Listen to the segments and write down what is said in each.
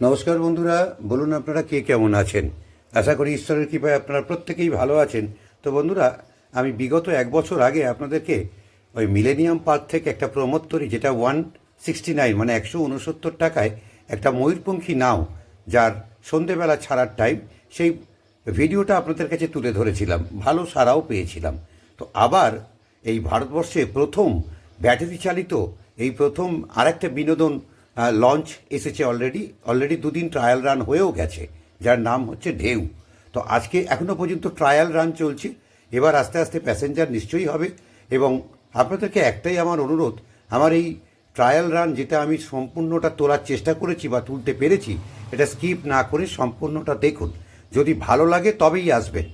নমস্কার বন্ধুরা, বলুন আপনারা কে কেমন আছেন? আশা করি ঈশ্বরের কৃপায় আপনারা প্রত্যেকেই ভালো আছেন। তো বন্ধুরা, আমি বিগত এক বছর আগে আপনাদেরকে ওই মিলেনিয়াম পার্ক থেকে একটা প্রমোত্তরি, যেটা ওয়ান সিক্সটি নাইন মানে একশো উনসত্তর টাকায় একটা ময়ূরপঙ্খী নাও, যার সন্ধেবেলা ছাড়ার টাইম সেই ভিডিওটা আপনাদের কাছে তুলে ধরেছিলাম, ভালো সারাও পেয়েছিলাম। তো আবার এই ভারতবর্ষে প্রথম ব্যাটারি চালিত, এই প্রথম আরেকটা বিনোদন লঞ্চ এসেছে অলরেডি অলরেডি দুদিন ট্রায়াল রান হয়েও গেছে, যার নাম হচ্ছে ঢেউ। তো আজকে এখনও পর্যন্ত ট্রায়াল রান চলছে, এবার আস্তে আস্তে প্যাসেঞ্জার নিশ্চয়ই হবে, এবং আপনাদেরকে একটাই আমার অনুরোধ, আমার এই ট্রায়াল রান যেটা আমি সম্পূর্ণটা তোলার চেষ্টা করেছি বা তুলতে পেরেছি, এটা স্কিপ না করে সম্পূর্ণটা দেখুন। যদি ভালো লাগে তবেই আসবেন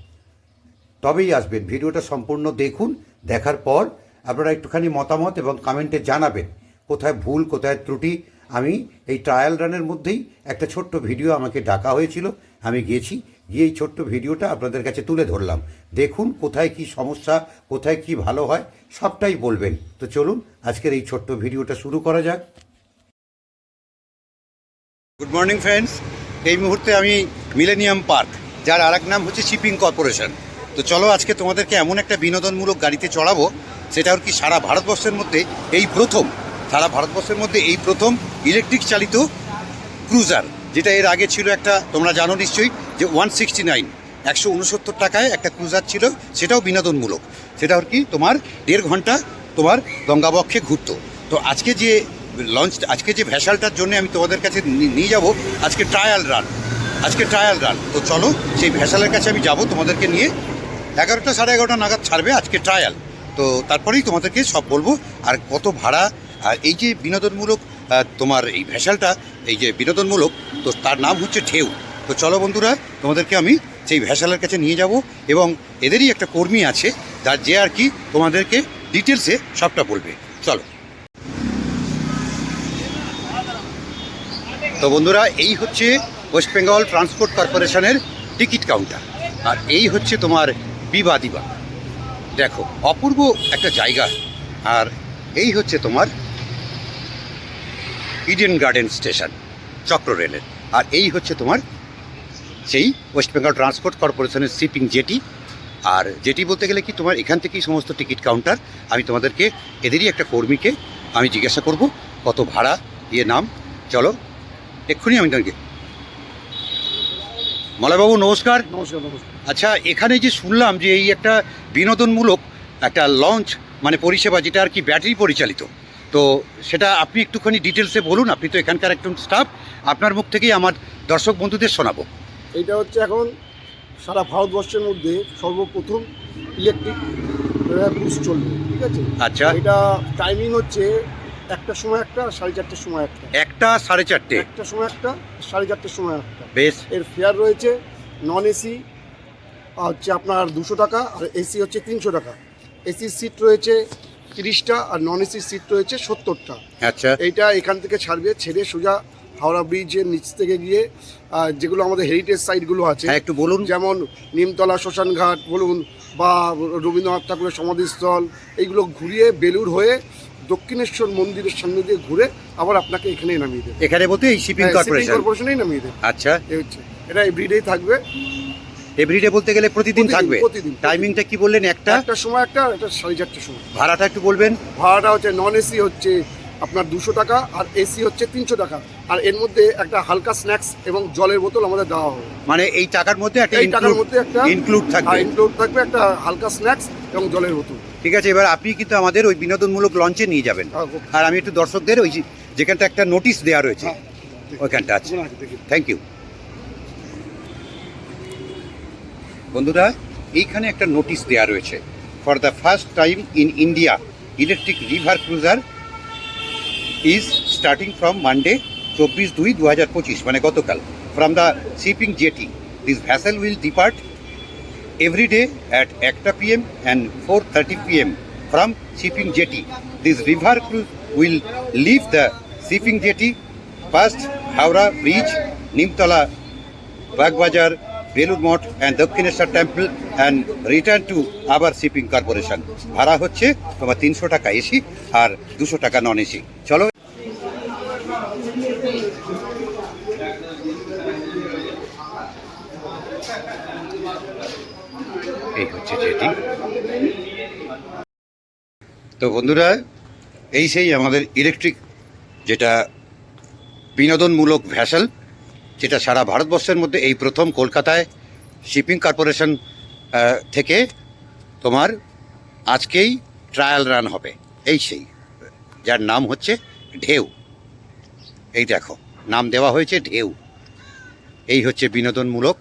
তবেই আসবেন। ভিডিওটা সম্পূর্ণ দেখুন, দেখার পর আপনারা একটুখানি মতামত এবং কমেন্টে জানাবেন, কোথায় ভুল, কোথায় ত্রুটি আমি এই ট্রায়াল রানের মধ্যেই একটা ছোট্ট ভিডিও আমাকে ডাকা হয়েছিল। আমি গিয়েছি গিয়ে এই ছোট্ট ভিডিওটা আপনাদের কাছে তুলে ধরলাম। দেখুন কোথায় কি সমস্যা, কোথায় কি ভালো হয়, সবটাই বলবেন। তো চলুন, আজকের এই ছোট্ট ভিডিওটা শুরু করা যাক। গুড মর্নিং ফ্রেন্ডস এই মুহূর্তে আমি মিলেনিয়াম পার্ক যার আরেক নাম হচ্ছে শিপিং কর্পোরেশন তো চলো, আজকে তোমাদেরকে এমন একটা বিনোদনমূলক গাড়িতে চড়াবো, সেটা আর কি সারা ভারতবর্ষের মধ্যে এই প্রথম সারা ভারতবর্ষের মধ্যে এই প্রথম ইলেকট্রিক চালিত ক্রুজার যেটা এর আগে ছিল একটা, তোমরা জানো নিশ্চয়ই, যে ওয়ান সিক্সটি নাইন একশো উনসত্তর টাকায় একটা ক্রুজার ছিল, সেটাও বিনোদনমূলক। সেটা আর কি তোমার দেড় ঘণ্টা তোমার গঙ্গাবক্ষে ঘুরতো। তো আজকে যে লঞ্চ আজকে যে ভ্যাসালটার জন্য আমি তোমাদের কাছে নিয়ে যাব, আজকে ট্রায়াল রান আজকে ট্রায়াল রান তো চলো, সেই ভ্যাসালের কাছে আমি যাব, তোমাদেরকে নিয়ে এগারোটা সাড়ে এগারোটা নাগাদ ছাড়বে আজকে ট্রায়াল তো তারপরেই তোমাদেরকে সব বলব, আর কত ভাড়া আর এই যে বিনোদনমূলক তোমার এই ভ্যাসালটা এই যে বিনোদনমূলক, তো তার নাম হচ্ছে ঢেউ। তো চলো বন্ধুরা, তোমাদেরকে আমি সেই ভ্যাসালের কাছে নিয়ে যাব এবং এদেরই একটা কর্মী আছে, যার যে আর কি তোমাদেরকে ডিটেলসে সবটা বলবে। চলো। তো বন্ধুরা, এই হচ্ছে ওয়েস্ট বেঙ্গল ট্রান্সপোর্ট কর্পোরেশনের টিকিট কাউন্টার আর এই হচ্ছে তোমার বিবাদিবা দেখো, অপূর্ব একটা জায়গা। আর এই হচ্ছে তোমার ইডেন গার্ডেন স্টেশন চক্র রেলের। আর এই হচ্ছে তোমার সেই ওয়েস্ট বেঙ্গল ট্রান্সপোর্ট কর্পোরেশনের শিপিং জেটি। আর জেটি বলতে গেলে কি তোমার এখান থেকেই সমস্ত টিকিট কাউন্টার। আমি তোমাদেরকে এদেরই একটা কর্মীকে আমি জিজ্ঞাসা করব কত ভাড়া ইয়ে নাম। চলো এক্ষুনি আমি তোমাকে মলয়বাবু নমস্কার। নমস্কার নমস্কার। আচ্ছা এখানে যে শুনলাম যে এই একটা বিনোদনমূলক একটা লঞ্চ মানে পরিষেবা যেটা আর কি ব্যাটারি পরিচালিত। তো সেটা আপনি একটুখানি ডিটেলসে বলুন আপনি তো এখানকার একজন স্টাফ আপনার মুখ থেকেই আমার দর্শক বন্ধুদের শোনাবো। এইটা হচ্ছে এখন সারা ভারতবর্ষের মধ্যে সর্বপ্রথম ইলেকট্রিক ক্রুজ চলবে ঠিক আছে? আচ্ছা। এটা টাইমিং হচ্ছে একটা সময় একটা সাড়ে চারটের সময় একটা। একটা সাড়ে চারটে। একটা সময় একটা সাড়ে চারটের সময় একটা। বেশ। এর ফেয়ার রয়েছে নন এসি হচ্ছে আপনার দুশো টাকা আর এসি হচ্ছে তিনশো টাকা। এসির সিট রয়েছে তিরিশটা আর নন এসির সিট রয়েছে সত্তরটা। আচ্ছা। এইটা এখান থেকে ছাড়বে ছেড়ে সোজা হাওড়া ব্রিজের নিচ থেকে গিয়ে যেগুলো আমাদের হেরিটেজ সাইটগুলো আছে হ্যাঁ একটু বলুন। যেমন নিমতলা শ্মশানঘাট বলুন বা রবীন্দ্রনাথ ঠাকুরের সমাধিস্থল এইগুলো ঘুরিয়ে বেলুর হয়ে দক্ষিণেশ্বর মন্দিরের সামনে দিয়ে ঘুরে আবার আপনাকে এখানেই নামিয়ে দেবে। এখানে বলতে এই শিপিং হ্যাঁ, শিপিং কর্পোরেশন কর্পোরেশনেই নামিয়ে দেবে। আচ্ছা। এই হচ্ছে। এটা এভরিডেই থাকবে। এভরিডে বলতে গেলে প্রতিদিন থাকবে। প্রতিদিন। টাইমিংটা কি বললেন একটা? একটা সময় একটা একটা সাড়ে চারটের সময়। ভাড়াটা একটু বলবেন। ভাড়াটা হচ্ছে নন এসি হচ্ছে আপনার দুশো টাকা আর এসি হচ্ছে তিনশো টাকা। আর এর মধ্যে একটা হালকা স্ন্যাক্স এবং জলের বোতল আমাদের দেওয়া হবে। মানে এই টাকার মধ্যে একটা এই টাকার মধ্যে একটা ইনক্লুড থাকবে। ইনক্লুড থাকবে একটা হালকা স্ন্যাক্স এবং জলের বোতল। ঠিক আছে এবার আপনি কিন্তু আমাদের ওই বিনোদনমূলক লঞ্চে নিয়ে যাবেন। হ্যাঁ, আর আমি একটু দর্শকদের ওই যেখানটা একটা নোটিশ দেওয়া রয়েছে হ্যাঁ, ওইখানটা আছে। থ্যাংক ইউ বন্ধুরা, এইখানে একটা নোটিশ দেওয়া রয়েছে। For the first time in India electric river cruiser is starting from Monday চব্বিশ দুই দু হাজার পঁচিশ মানে গতকাল from the shipping jetty this vessel will depart every day at একটা PM and four thirty P M from shipping jetty this river cruise will leave the shipping jetty first Howrah bridge Nimtala Bagbazar Belur Math and Dakshineswar temple and return to আবার shipping corporation ভাড়া হচ্ছে তোমার তিনশো টাকা AC আর দুশো টাকা non AC. চলো। এই হচ্ছে যেটি। তো বন্ধুরা, এই সেই আমাদের ইলেকট্রিক যেটা বিনোদনমূলক ভ্যাসাল। যেটা সারা ভারতবর্ষের মধ্যে এই প্রথম কলকাতায় শিপিং কর্পোরেশন থেকে তোমার আজকেই ট্রায়াল রান হবে। এই সেই, যার নাম হচ্ছে ঢেউ। এই দেখো, নাম দেওয়া হয়েছে ঢেউ। এই হচ্ছে বিনোদনমূলক,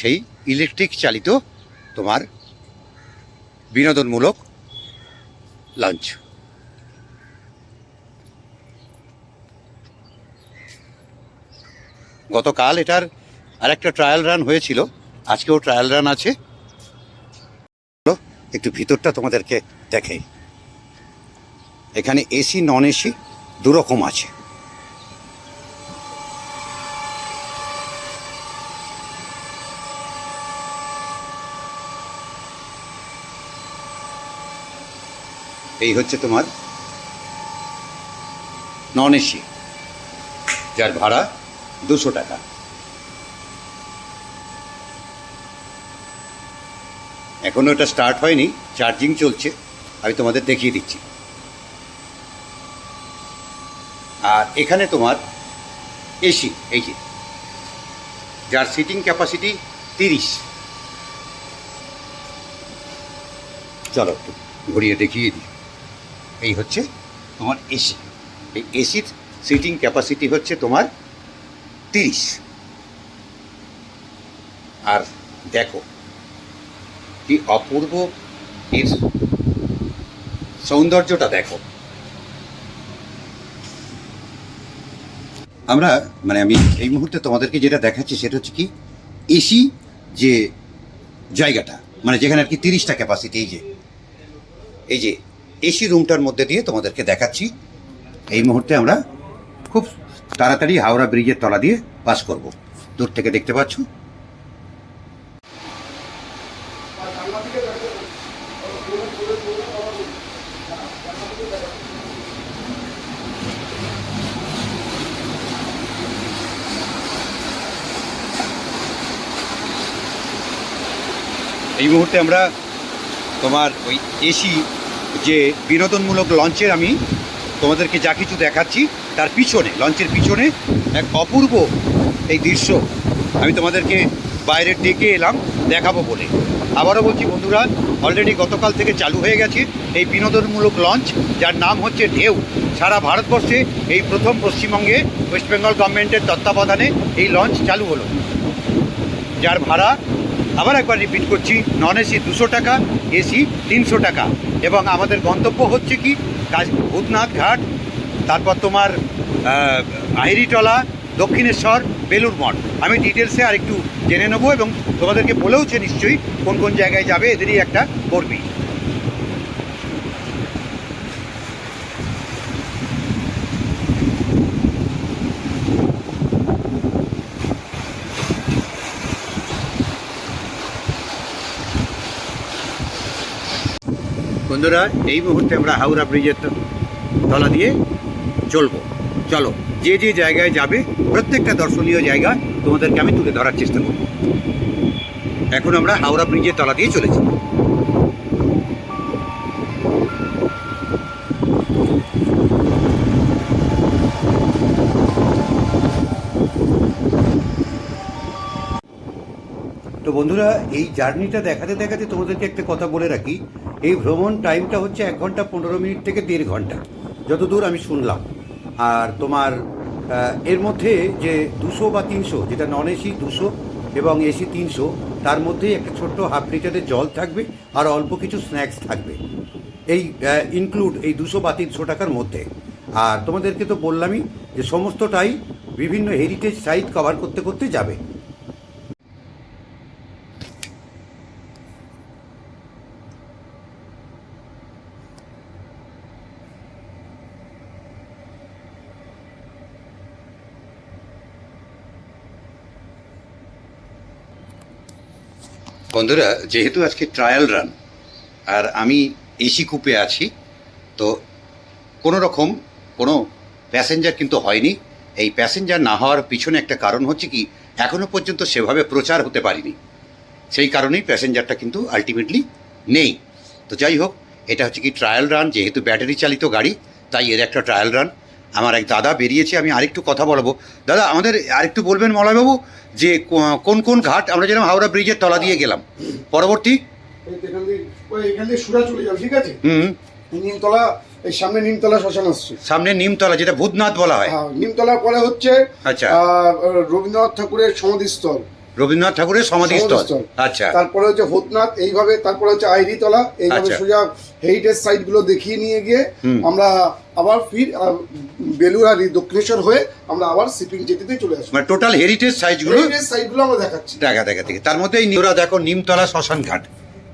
সেই ইলেকট্রিক চালিত তোমার বিনোদনমূলক লঞ্চ। গতকাল এটার আরেকটা ট্রায়াল রান হয়েছিল। আজকেও ট্রায়াল রান আছে। একটু ভিতরটা তোমাদেরকে দেখে এখানে এসি নন এসি দুরকম আছে। এই হচ্ছে তোমার নন এসি যার ভাড়া দুশো টাকা। এখনও এটা স্টার্ট হয়নি চার্জিং চলছে, আমি তোমাদের দেখিয়ে দিচ্ছি। আর এখানে তোমার এসি এই যে, যার সিটিং ক্যাপাসিটি তিরিশ। চলো একটু ঘুরিয়ে দেখিয়ে দিই। এই হচ্ছে তোমার এসি এই এসির সিটিং ক্যাপাসিটি হচ্ছে তোমার তিরিশ। আর দেখো, কি অপূর্ব এর সৌন্দর্যটা দেখো। আমরা মানে আমি এই মুহূর্তে তোমাদেরকে যেটা দেখাচ্ছি সেটা হচ্ছে কি এসি যে জায়গাটা মানে যেখানে আর কি তিরিশটা ক্যাপাসিটি এই যে এই যে এসি রুমটার মধ্যে দিয়ে তোমাদেরকে দেখাচ্ছি। এই মুহূর্তে আমরা খুব তাড়াতাড়ি হাওড়া ব্রিজের তলা দিয়ে পাস করব। দূর থেকে দেখতে পাচ্ছ? এই মুহূর্তে আমরা তোমার ওই এসি যে বিনোদনমূলক লঞ্চের আমি তোমাদেরকে যা কিছু দেখাচ্ছি তার পিছনে, লঞ্চের পিছনে এক অপূর্ব এই দৃশ্য। আমি তোমাদেরকে বাইরে ডেকে এলাম, দেখাবো বলে। আবারও বলছি, বন্ধুরা অলরেডি গতকাল থেকে চালু হয়ে গেছে এই বিনোদনমূলক লঞ্চ, যার নাম হচ্ছে ঢেউ। সারা ভারতবর্ষে এই প্রথম পশ্চিমবঙ্গে ওয়েস্ট বেঙ্গল গভর্নমেন্টের তত্ত্বাবধানে এই লঞ্চ চালু হলো। যার ভাড়া, আবার একবার রিপিট করছি নন এসি দুশো টাকা, এসি তিনশো টাকা। এবং আমাদের গন্তব্য হচ্ছে কি? কাজ ভূতনাথ ঘাট তারপর তোমার আহ, আহিরিটলা দক্ষিণেশ্বর বেলুর মঠ। আমি ডিটেলসে আর একটু জেনে নেব এবং তোমাদেরকে বলেওছে নিশ্চয়ই কোন কোন জায়গায় যাবে এদেরই একটা করবি বন্ধুরা এই মুহূর্তে আমরা হাওড়া ব্রিজের তলা দিয়ে চলবো। চলো, যে যে জায়গায় যাবে, প্রত্যেকটা দর্শনীয় জায়গা তোমাদেরকে আমি তুলে ধরার চেষ্টা করব। এখন আমরা হাওড়া ব্রিজের তলা দিয়ে চলেছি। তো বন্ধুরা, এই জার্নিটা দেখাতে দেখাতে তোমাদেরকে একটা কথা বলে রাখি। এই ভ্রমণ টাইমটা হচ্ছে এক ঘণ্টা পনেরো মিনিট থেকে দেড় ঘণ্টা। যতদূর আমি শুনলাম আর তোমার এর মধ্যে যে দুশো বা তিনশো, যেটা নন এসি দুশো এবং এসি তিনশো, তার মধ্যে একটা ছোট্ট হাফ লিটারের জল থাকবে আর অল্প কিছু স্ন্যাক্স থাকবে। এই ইনক্লুড এই দুশো বা তিনশো টাকার মধ্যে। আর তোমাদেরকে তো বললামই যে সমস্তটাই বিভিন্ন হেরিটেজ সাইট কভার করতে করতে যাবে। বন্ধুরা, যেহেতু আজকে ট্রায়াল রান আর আমি এসি কুপে আছি, তো কোনো রকম কোনো প্যাসেঞ্জার কিন্তু হয়নি। এই প্যাসেঞ্জার না হওয়ার পিছনে একটা কারণ হচ্ছে কি, এখনও পর্যন্ত সেভাবে প্রচার হতে পারিনি। সেই কারণেই প্যাসেঞ্জারটা কিন্তু আলটিমেটলি নেই। তো যাই হোক, এটা হচ্ছে কি ট্রায়াল রান যেহেতু ব্যাটারি চালিত গাড়ি, তাই এর একটা ট্রায়াল রান আমার এক দাদা বেরিয়েছে আমি আরেকটু কথা বলব। দাদা আমাদের আরেকটু বলবেন মলয়বাবু যে কোন কোন ঘাট? আমরা যেরকম হাওড়া ব্রিজের তলা দিয়ে গেলাম। পরবর্তী? ঠিক আছে? হুম। নিমতলা এই সামনে নিমতলা শ্মশান আসছে। সামনে নিমতলা যেটা ভূতনাথ বলা হয়। হ্যাঁ নিমতলার পরে হচ্ছে আচ্ছা। রবীন্দ্রনাথ ঠাকুরের সমাধিস্থল। রবীন্দ্রনাথ ঠাকুরের সমাধিস্থল। সমাধিস্থল। আচ্ছা। তারপরে হচ্ছে ভূতনাথ এইভাবে তারপরে হচ্ছে আইরিতলা এইভাবে আচ্ছা। সোজা হেরিটেজ সাইটগুলো দেখিয়ে নিয়ে গিয়ে আমরা আবার ফির বেলুর এই দক্ষিণেশ্বর হয়ে আমরা আবার সিপিং জেটিতে চলে আসব। মানে টোটাল হেরিটেজ সাইজগুলো হেরিটেজ সাইটগুলো আমরা দেখাচ্ছি। দেখা দেখা থেকে তার মধ্যে এই নিউরা দেখো নিমতলা শ্মশান ঘাট।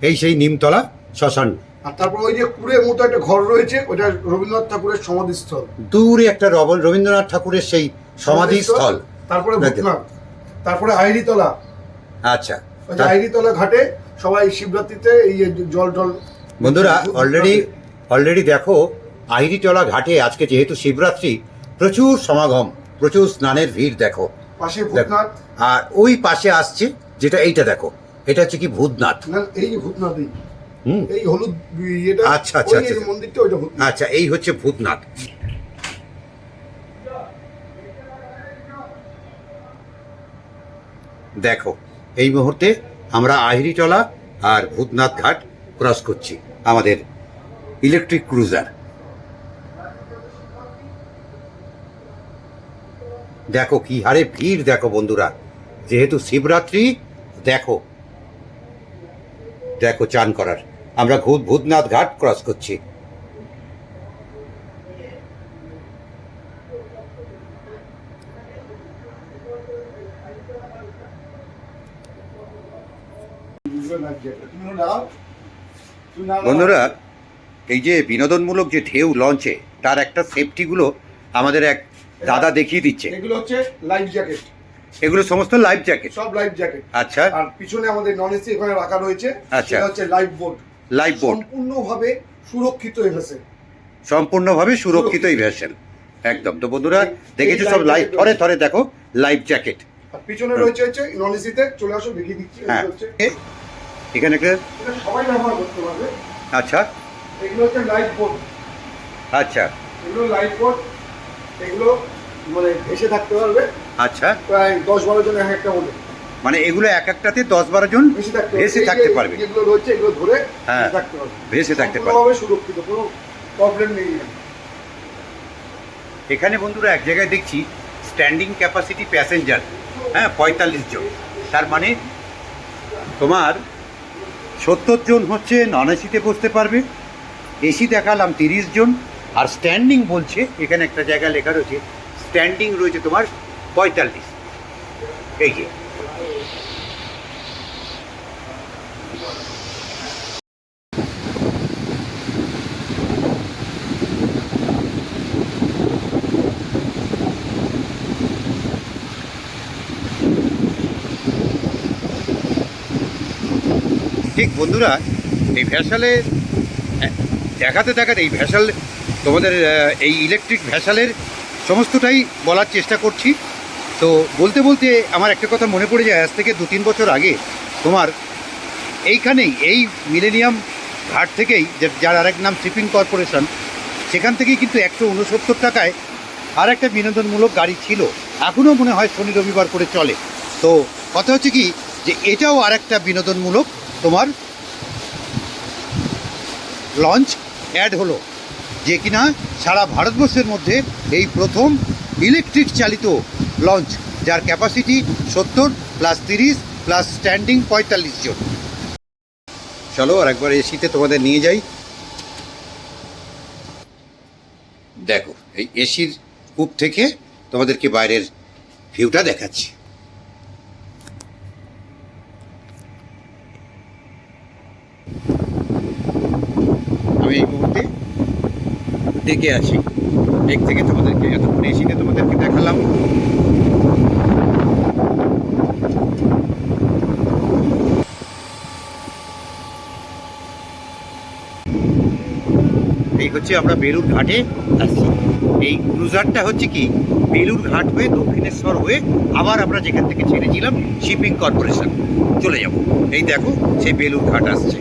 এই সেই নিমতলা শ্মশান। আর তারপর ওই যে কুড়ের মতো একটা ঘর রয়েছে ওটা রবীন্দ্রনাথ ঠাকুরের সমাধিস্থল। দূরে একটা রবীন্দ্রনাথ ঠাকুরের সেই সমাধিস্থল। তারপরে ভূতনাথ। তারপরে আইরিতলা আচ্ছা। আইরিতলা ঘাটে সবাই শিবরাত্রিতে এই জল টল বন্ধুরা অলরেডি অলরেডি দেখো আহিরিটলা ঘাটে আজকে যেহেতু শিবরাত্রি প্রচুর সমাগম প্রচুর স্নানের ভিড় দেখো। পাশে ভূতনাথ। আর ওই পাশে আসছে যেটা এইটা দেখো এটা হচ্ছে কি ভূতনাথ? এই যে ভূতনাথ এই হুম। এই হলুদ আচ্ছা, আচ্ছা, আচ্ছা। মন্দিরটা ওইটা আচ্ছা এই হচ্ছে ভূতনাথ। দেখো, এই মুহূর্তে আমরা আহিরিটলা আর ভূতনাথ ঘাট ক্রস করছি, আমাদের ইলেকট্রিক ক্রুজার দেখো কি হারে ভিড়, দেখো বন্ধুরা, যেহেতু শিবরাত্রি, দেখো দেখো চান করার। আমরা ভূত ভূতনাথ ঘাট ক্রস করছি। বন্ধুরা এই যে বিনোদনমূলক যে ঢেউ লঞ্চে তার একটা সেফটিগুলো আমাদের এক দাদা দেখিয়ে দিচ্ছে। এগুলো হচ্ছে লাইফ জ্যাকেট এগুলো সমস্ত লাইফ জ্যাকেট সব লাইফ জ্যাকেট আচ্ছা। আর পিছনে আমাদের নন এসি এখানে রাখা রয়েছে আচ্ছা। হচ্ছে লাইফ বোট লাইফ বোট সম্পূর্ণভাবে সুরক্ষিত এসেছে সম্পূর্ণভাবে সুরক্ষিত এই ভ্যাসেল একদম। তো বন্ধুরা দেখেছ সব লাইফ থরে থরে দেখো লাইফ জ্যাকেট আর পিছনে রয়েছে হচ্ছে এসিতে চলে আসো দেখিয়ে দিচ্ছি হ্যাঁ। এখানে একটা সবাই ব্যবহার করতে পারবে। আচ্ছা। এগুলো হচ্ছে লাইফ বোট আচ্ছা। এগুলো লাইফ বোট এগুলো মানে ভেসে থাকতে পারবে। আচ্ছা। প্রায় দশ বারো জন এক একটা মতো মানে এগুলো এক একটাতে দশ বারো জন ভেসে থাকতে পারবে। যেগুলো রয়েছে এগুলো ধরে হ্যাঁ, থাকতে পারবে। ভেসে থাকতে পারবে। সুরক্ষিত কোনো প্রবলেম নেই। এখানে। বন্ধুরা এক জায়গায় দেখছি স্ট্যান্ডিং ক্যাপাসিটি প্যাসেঞ্জার হ্যাঁ পঁয়তাল্লিশ জন। তার মানে তোমার সত্তর জন হচ্ছে নন এসিতে বসতে পারবে। এসি দেখালাম তিরিশ জন। আর স্ট্যান্ডিং বলছে, এখানে একটা জায়গা লেখা রয়েছে স্ট্যান্ডিং রয়েছে তোমার পঁয়তাল্লিশ। এই যে। ঠিক বন্ধুরা, এই ভ্যাসালে দেখাতে দেখাতে এই ভ্যাসাল তোমাদের এই ইলেকট্রিক ভ্যাসালের সমস্তটাই বলার চেষ্টা করছি। তো বলতে বলতে আমার একটা কথা মনে পড়ে যায়, আজ থেকে দু তিন বছর আগে তোমার এইখানেই, এই মিলেনিয়াম ঘাট থেকেই যার আরেক নাম শিপিং কর্পোরেশন, সেখান থেকেই কিন্তু একশো উনসত্তর টাকায় আর একটা বিনোদনমূলক গাড়ি ছিল। এখনও মনে হয় শনি রবিবার করে চলে। তো কথা হচ্ছে কি, যে এটাও আর একটা বিনোদনমূলক তোমার লঞ্চ অ্যাড হলো, যে কিনা সারা ভারতবর্ষের মধ্যে এই প্রথম ইলেকট্রিক চালিত লঞ্চ, যার ক্যাপাসিটি সত্তর প্লাস তিরিশ প্লাস স্ট্যান্ডিং পঁয়তাল্লিশ জন। চলো আর একবার এসিতে তোমাদের নিয়ে যাই। দেখো, এই এসির কূপ থেকে তোমাদেরকে বাইরের ভিউটা দেখাচ্ছি। আমি এই মুহূর্তে ডেকে আসি। ডেক থেকে তোমাদেরকে এতক্ষণ এসিতে তোমাদেরকে দেখালাম। এই হচ্ছে আমরা বেলুর ঘাটে আসছি। এই ক্রুজারটা হচ্ছে কি? বেলুর ঘাট হয়ে দক্ষিণেশ্বর হয়ে আবার আমরা যেখান থেকে ছেড়েছিলাম শিপিং কর্পোরেশন চলে যাব। এই দেখো, সেই বেলুর ঘাট আসছে।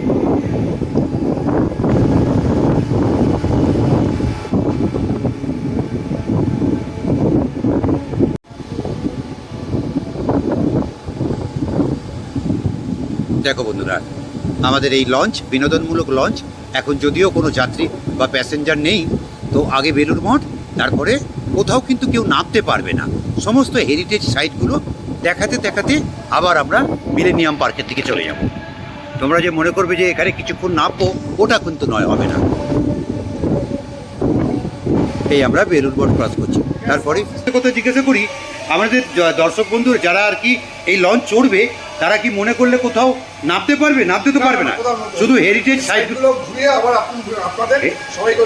দেখো বন্ধুরা, আমাদের এই লঞ্চ, বিনোদনমূলক লঞ্চ, এখন যদিও কোনো যাত্রী বা প্যাসেঞ্জার নেই, তো আগে বেলুর মঠ, তারপরে কোথাও কিন্তু কেউ নামতে পারবে না। সমস্ত হেরিটেজ সাইটগুলো দেখাতে দেখাতে আবার আমরা মিলেনিয়াম পার্কের দিকে চলে যাব। তোমরা যে মনে করবে যে এখানে কিছুক্ষণ নামবো, ওটা কিন্তু নয়, হবে না। এই আমরা বেলুর মঠ ক্রস করছি। তারপরে কথা জিজ্ঞাসা করি আমাদের দর্শক বন্ধু যারা আর কি এই লঞ্চ চড়বে তারা কি মনে করলে কোথাও নামতে পারবে? নামতে তো পারবে না। শুধু হেরিটেজ সাইট সাইডগুলো আবার আপনাদের সবাইকে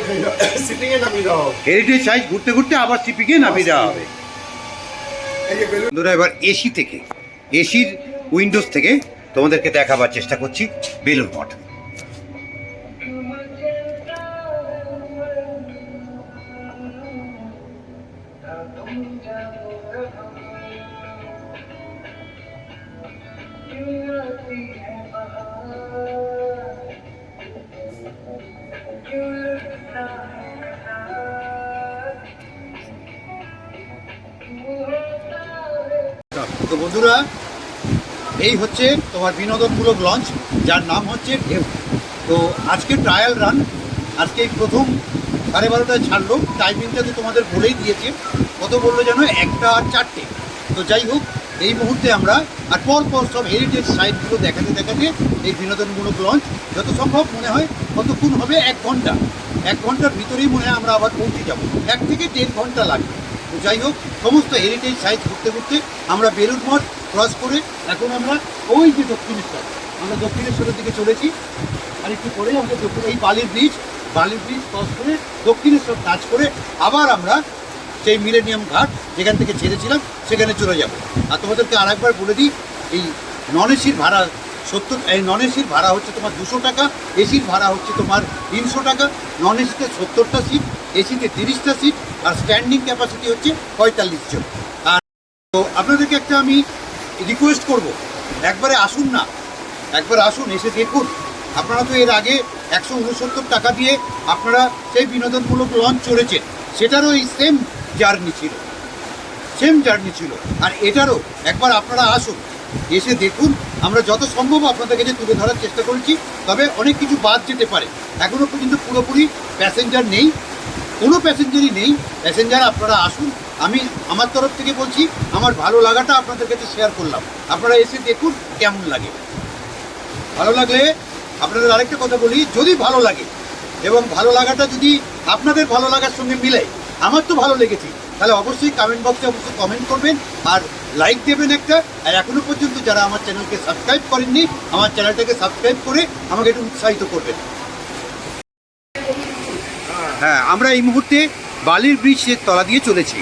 সিটিং এ নামিয়ে দেওয়া হবে। হেরিটেজ সাইট ঘুরতে ঘুরতে আবার সিপিকে নামিয়ে দেওয়া হবে। বন্ধুরা এবার এসি থেকে এসির উইন্ডোজ থেকে তোমাদেরকে দেখাবার চেষ্টা করছি বেলুর মঠ। বন্ধুরা, এই হচ্ছে তোমার বিনোদনমূলক লঞ্চ, যার নাম হচ্ছে ঢেউ। তো আজকে ট্রায়াল রান আজকে প্রথম সাড়ে বারোটায় ছাড়লো। টাইমিংটা তো তোমাদের বলেই দিয়েছে, কত বলল যেন একটা আর চারটে। তো যাই হোক, এই মুহূর্তে আমরা, আর পর পর সব হেরিটেজ সাইটগুলো দেখাতে দেখাতে এই বিনোদনমূলক লঞ্চ, যত সম্ভব মনে হয় কতক্ষণ হবে? এক ঘণ্টা। এক ঘণ্টার ভিতরেই মনে হয় আমরা আবার পৌঁছে যাব। এক থেকে দেড় ঘণ্টা লাগবে। যাই হোক, সমস্ত হেরিটেজ সাইট ঘুরতে ঘুরতে আমরা বেলুর মঠ ক্রস করে এখন আমরা ওই যে দক্ষিণেশ্বর, আমরা দক্ষিণেশ্বরের দিকে চলেছি। আর একটু পরে আমাদের দক্ষিণ এই বালির ব্রিজ বালির ব্রিজ ক্রস করে দক্ষিণেশ্বর টাচ করে আবার আমরা সেই মিলেনিয়াম ঘাট যেখান থেকে ছেড়েছিলাম, সেখানে চলে যাব। আর তোমাদেরকে আরেকবার বলে দিই, এই নন এসির ভাড়া সত্তর, এই নন এসির ভাড়া হচ্ছে তোমার দুশো টাকা, এসির ভাড়া হচ্ছে তোমার তিনশো টাকা নন এসিতে সত্তরটা সিট এসিতে তিরিশটা সিট আর স্ট্যান্ডিং ক্যাপাসিটি হচ্ছে পঁয়তাল্লিশ জন। আর তো আপনাদেরকে একটা আমি রিকোয়েস্ট করব। একবারে আসুন না। একবার আসুন, এসে দেখুন। আপনারা তো এর আগে একশো উনসত্তর টাকা দিয়ে আপনারা সেই বিনোদনমূলক লঞ্চ চড়েছেন। সেটারও এই সেম জার্নি ছিল। সেম জার্নি ছিল। আর এটারও একবার আপনারা আসুন, এসে দেখুন। আমরা যত সম্ভব আপনাদের কাছে তুলে ধরার চেষ্টা করেছি, তবে অনেক কিছু বাদ যেতে পারে। এখনও পর্যন্ত পুরোপুরি প্যাসেঞ্জার নেই। কোনো প্যাসেঞ্জারই নেই। প্যাসেঞ্জার আপনারা আসুন। আমি আমার তরফ থেকে বলছি, আমার ভালো লাগাটা আপনাদের কাছে শেয়ার করলাম। আপনারা এসে দেখুন কেমন লাগে। ভালো লাগলে আপনাদের আরেকটা কথা বলি, যদি ভালো লাগে, এবং ভালো লাগাটা যদি আপনাদের ভালো লাগার সঙ্গে মিলে, আমার তো ভালো লেগেছে, তাহলে অবশ্যই কমেন্ট বক্সে অবশ্যই কমেন্ট করবেন, আর লাইক দেবেন একটা, আর এখনও পর্যন্ত যারা আমার চ্যানেলকে সাবস্ক্রাইব করেননি, আমার চ্যানেলটাকে সাবস্ক্রাইব করে আমাকে একটু উৎসাহিত করবেন। হ্যাঁ আমরা এই মুহূর্তে বালির ব্রিজের তলা দিয়ে চলেছি।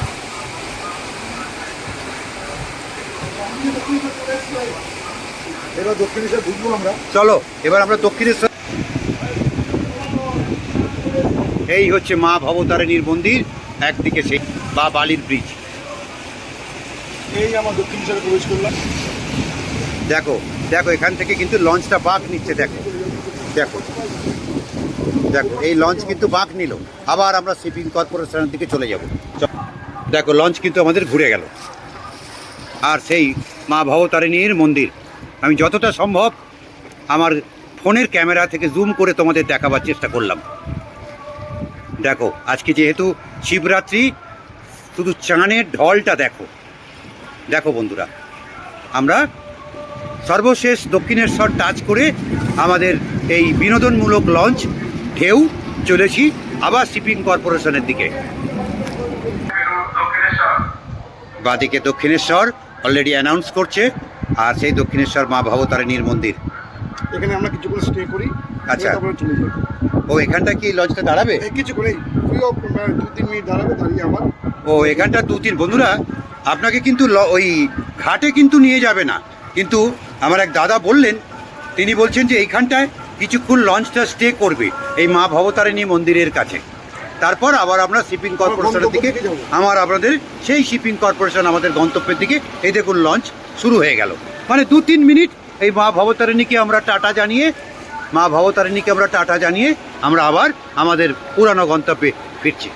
এবার দক্ষিণেশ্বর ঢুকবো আমরা। চলো এবার আমরা দক্ষিণেশ্বর এই হচ্ছে মা ভবতারিণীর মন্দির একদিকে সেই বা বালির ব্রিজ এই আমার দক্ষিণেশ্বরে প্রবেশ করলাম। দেখো দেখো এখান থেকে কিন্তু লঞ্চটা বাঁক নিচ্ছে দেখো। দেখো। দেখো, এই লঞ্চ কিন্তু বাঁক নিল। আবার আমরা শিপিং কর্পোরেশনের দিকে চলে যাব। দেখো লঞ্চ কিন্তু আমাদের ঘুরে গেল। আর সেই মা ভবতারিণীর মন্দির। আমি যতটা সম্ভব আমার ফোনের ক্যামেরা থেকে জুম করে তোমাদের দেখাবার চেষ্টা করলাম। দেখো, আজকে যেহেতু শিবরাত্রি, শুধু চাঁনের ঢলটা দেখো। দেখো বন্ধুরা, আমরা সর্বশেষ দক্ষিণেশ্বর টাচ করে আমাদের এই বিনোদনমূলক লঞ্চ ঢেউ চলেছি আবার শিপিং কর্পোরেশনের দিকে। বাদিকে দক্ষিণেশ্বর অলরেডি অ্যানাউন্স করছে আর সেই দক্ষিণেশ্বর মা ভবতারিণীর মন্দির। এখানে আমরা কিছুক্ষণ স্টে করি আচ্ছা। ও এখানটা কি লঞ্চটা দাঁড়াবে? এই কিছুক্ষণ এই প্রিয় দু তিন মিনিট দাঁড়াবে দাঁড়িয়ে আবার ও এখানটা দু তিন বন্ধুরা আপনাকে কিন্তু ওই ঘাটে কিন্তু নিয়ে যাবে না। কিন্তু আমার এক দাদা বললেন তিনি বলছেন যে এইখানটায় কিছুক্ষণ লঞ্চটা স্টে করবে এই মা ভবতারিণী মন্দিরের কাছে। তারপর আবার আমরা শিপিং কর্পোরেশনের দিকে আমার আপনাদের সেই শিপিং কর্পোরেশন আমাদের গন্তব্যের দিকে এই দেখুন লঞ্চ শুরু হয়ে গেল। মানে দু তিন মিনিট এই মা ভবতারিণীকে আমরা টাটা জানিয়ে মা ভবতারিণীকে আমরা টাটা জানিয়ে আমরা আবার আমাদের পুরানো গন্তব্যে ফিরছি।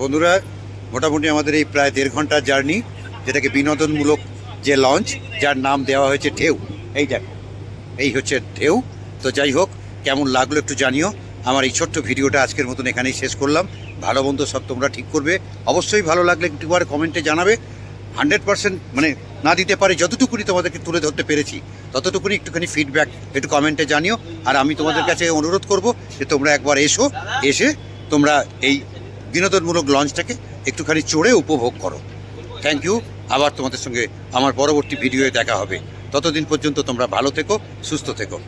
বন্ধুরা, মোটামুটি আমাদের এই প্রায় দেড় ঘণ্টার জার্নি, যেটাকে বিনোদনমূলক যে লঞ্চ, যার নাম দেওয়া হয়েছে ঢেউ। এই দেখো, এই হচ্ছে ঢেউ। তো যাই হোক, কেমন লাগল একটু জানিও। আমার এই ছোট্ট ভিডিওটা আজকের মতন এখানেই শেষ করলাম। ভালো মন্দ সব তোমরা ঠিক করবে। অবশ্যই ভালো লাগলে একটুবার কমেন্টে জানাবে। হান্ড্রেড পার্সেন্ট মানে না দিতে পারে যতটুকুনি তোমাদেরকে তুলে ধরতে পেরেছি, ততটুকুনি একটুখানি ফিডব্যাক একটু কমেন্টে জানিও। আর আমি তোমাদের কাছে অনুরোধ করব যে তোমরা একবার এসো, এসে তোমরা এই বিনোদনমূলক লঞ্চটাকে একটুখানি চড়ে উপভোগ করো। থ্যাংক ইউ আবার তোমাদের সঙ্গে আমার পরবর্তী ভিডিওয়ে দেখা হবে। ততদিন পর্যন্ত তোমরা ভালো থেকো, সুস্থ থেকো।